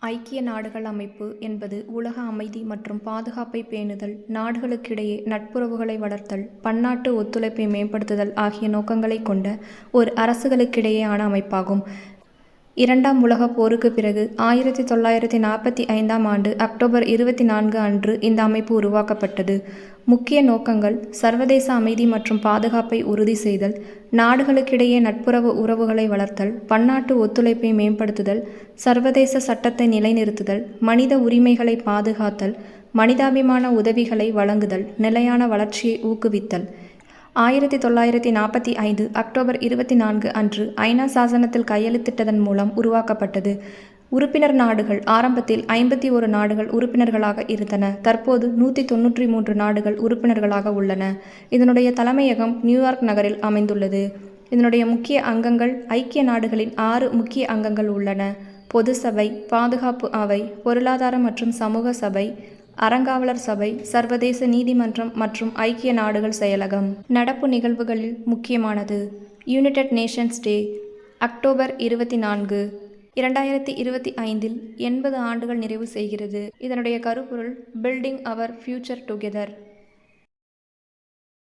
ஐக்கிய நாடுகள் அமைப்பு என்பது உலக அமைதி மற்றும் பாதுகாப்பை பேணுதல், நாடுகளுக்கிடையே நட்புறவுகளை வளர்த்தல், பன்னாட்டு ஒத்துழைப்பை மேம்படுத்துதல் ஆகிய நோக்கங்களைக் கொண்ட ஒரு அரசுகளுக்கிடையேயான அமைப்பாகும். இரண்டாம் உலகப் போருக்குப் பிறகு ஆயிரத்தி தொள்ளாயிரத்தி நாற்பத்தி ஐந்தாம் ஆண்டு அக்டோபர் இருபத்தி நான்கு அன்று இந்த அமைப்பு உருவாக்கப்பட்டது. முக்கிய நோக்கங்கள் சர்வதேச அமைதி மற்றும் பாதுகாப்பை உறுதி செய்தல், நாடுகளுக்கிடையே நட்புறவு உறவுகளை வளர்த்தல், பன்னாட்டு ஒத்துழைப்பை மேம்படுத்துதல், சர்வதேச சட்டத்தை நிலைநிறுத்துதல், மனித உரிமைகளை பாதுகாத்தல், மனிதாபிமான உதவிகளை வழங்குதல், நிலையான வளர்ச்சியை ஊக்குவித்தல். ஆயிரத்தி தொள்ளாயிரத்தி நாற்பத்தி ஐந்து அக்டோபர் இருபத்தி நான்கு அன்று ஐநா சாசனத்தில் கையெழுத்திட்டதன் மூலம் உருவாக்கப்பட்டது. உறுப்பினர் நாடுகள் ஆரம்பத்தில் ஐம்பத்தி ஒரு நாடுகள் உறுப்பினர்களாக இருந்தன. தற்போது நூற்றி தொன்னூற்றி மூன்று நாடுகள் உறுப்பினர்களாக உள்ளன. இதனுடைய தலைமையகம் நியூயார்க் நகரில் அமைந்துள்ளது. இதனுடைய முக்கிய அங்கங்கள் ஐக்கிய நாடுகளின் ஆறு முக்கிய அங்கங்கள் உள்ளன. பொது சபை, பாதுகாப்பு அவை, பொருளாதார மற்றும் சமூக சபை, அறங்காவலர் சபை, சர்வதேச நீதிமன்றம் மற்றும் ஐக்கிய நாடுகள் செயலகம். நடப்பு நிகழ்வுகளில் முக்கியமானது யுனைடெட் நேஷன்ஸ் டே, அக்டோபர் இருபத்தி நான்கு, இரண்டாயிரத்தி இருபத்தி ஐந்தில் எண்பது ஆண்டுகள் நிறைவு செய்கிறது. இதனுடைய கருப்பொருள் பில்டிங் அவர் ஃபியூச்சர் டுகெதர்